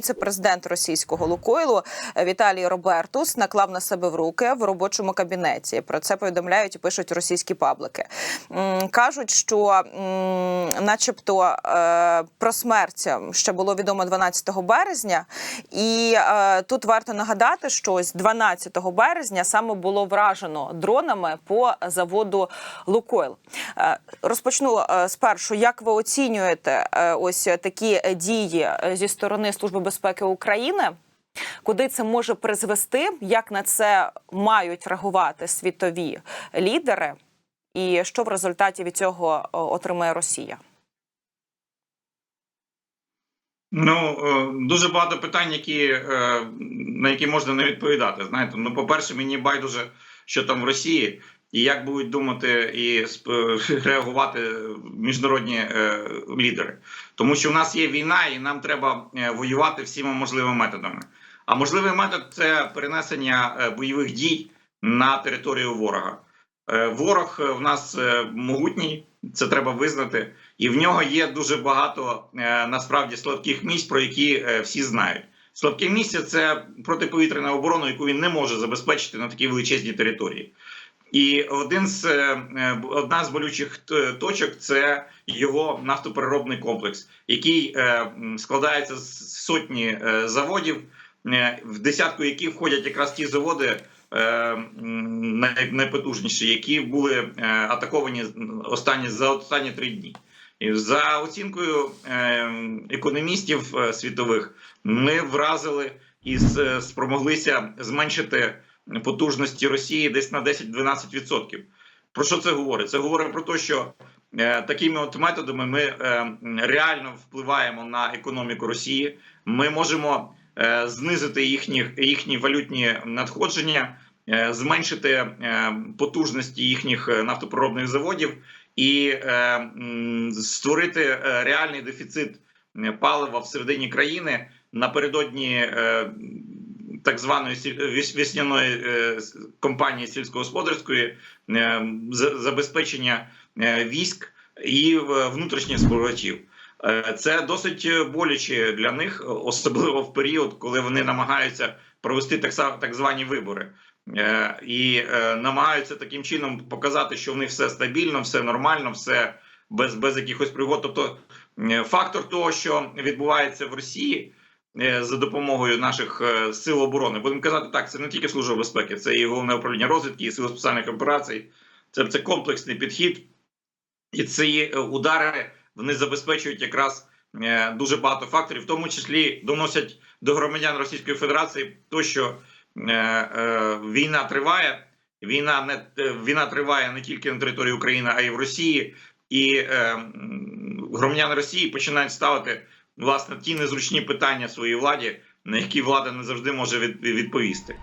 Віце-президент російського Лукойлу Віталій Робертус наклав на себе в руки в робочому кабінеті. Про це повідомляють і пишуть російські паблики. Кажуть, що, начебто, е, про смерть ще було відомо 12 березня, і е, тут варто нагадати, що ось 12 березня саме було вражено дронами по заводу Лукойл. Е, Розпочну е, спершу. Як ви оцінюєте е, ось такі дії е, зі сторони Служби безпеки України? Куди це може призвести? Як на це мають реагувати світові лідери? І що в результаті від цього е, отримає Росія? Ну е, дуже багато питань, які е, на які можна не відповідати. Знаєте, ну по-перше, мені байдуже, що там в Росії, і як будуть думати і реагувати міжнародні е, лідери, тому що в нас є війна, і нам треба е, воювати всіма можливими методами. А можливий метод це перенесення е, бойових дій на територію ворога. Ворог в нас могутній, це треба визнати, і в нього є дуже багато насправді слабких місць, про які всі знають. Слабке місце це протиповітряна оборона, яку він не може забезпечити на такій величезній території. І один з е, е, одна з болючих точок це його нафтопереробний комплекс, який е, складається з сотні заводів, в десятку яких входять якраз ті заводи, найпотужніші, які були атаковані останні за останні три дні. І за оцінкою економістів світових, ми вразили і спромоглися зменшити потужності Росії десь на 10-12%. Про що це говорить? Це говорить про те, що е, такими от методами ми е, реально впливаємо на економіку Росії. Ми можемо е, знизити їхні, їхні валютні надходження, зменшити потужності їхніх нафтопереробних заводів і створити реальний дефіцит палива всередині країни напередодні так званої сіль- віс- весняної е, компанії сільськогосподарської е, забезпечення е, військ і е, внутрішніх споживачів. Е, Це досить боляче для них, особливо в період, коли вони намагаються провести так звані вибори. Е, і е, намагаються таким чином показати, що в них все стабільно, все нормально, все без, без якихось пригод. Тобто е, фактор того, що відбувається в Росії е, за допомогою наших е, сил оборони, будемо казати так, це не тільки служба безпеки, це і головне управління розвідки, і сили спеціальних операцій, це, це комплексний підхід, і ці е, удари вони забезпечують якраз е, дуже багато факторів, в тому числі доносять до громадян Російської Федерації, то що е, е, війна триває. Війна не е, війна триває не тільки на території України, а й в Росії, і е, громадяни Росії починають ставити власне ті незручні питання своїй владі, на які влада не завжди може відповісти.